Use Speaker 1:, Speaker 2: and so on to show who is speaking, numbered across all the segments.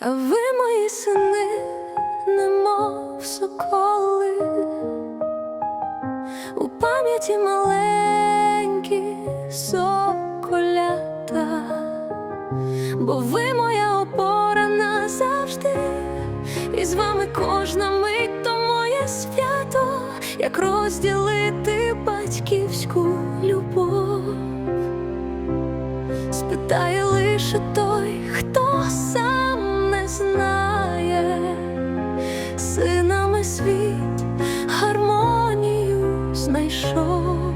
Speaker 1: Ви мої сини, немов соколи, у пам'яті маленькі соколята, бо ви моя опора назавжди, і з вами кожна мить то моє свято, як розділити батьківську любов. Спитає лише той, хто сам знає, синами світ гармонію знайшов,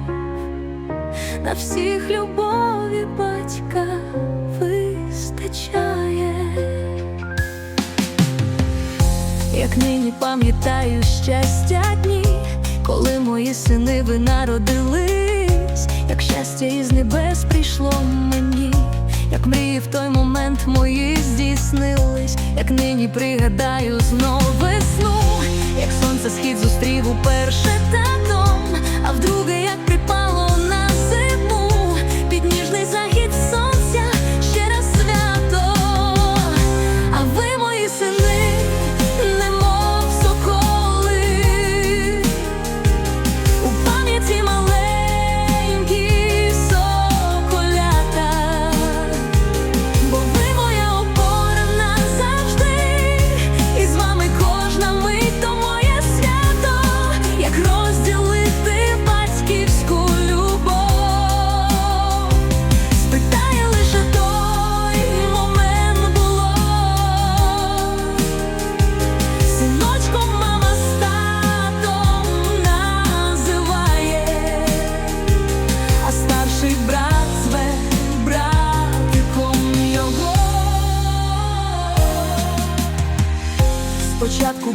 Speaker 1: на всіх любові батька вистачає. Як нині пам'ятаю щастя дні, коли мої сини ви народились, як щастя із небес прийшло мені, як мрії в той момент мої здійснились, як нині пригадаю знов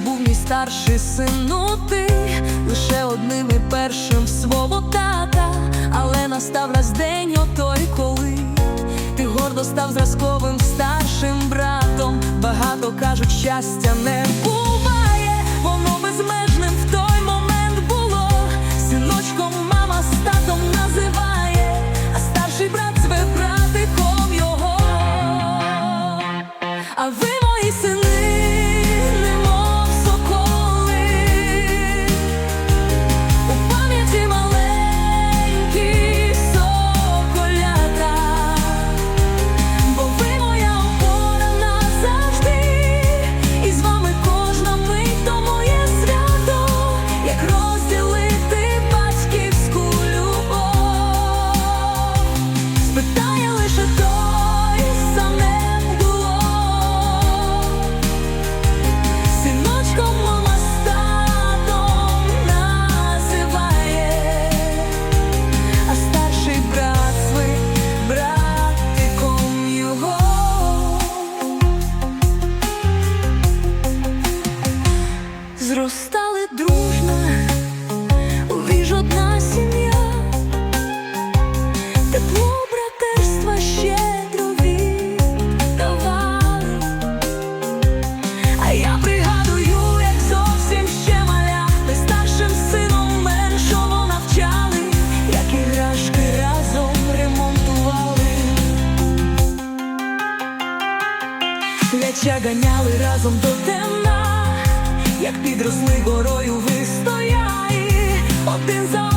Speaker 1: був мій старший сину ти лише одним і першим свого тата, але настав раз день отой, коли ти гордо став зразковим старшим братом. Багато кажуть, щастя не буває, воно без в М'яча ганяли разом до темна, як підросли горою вистояли, один за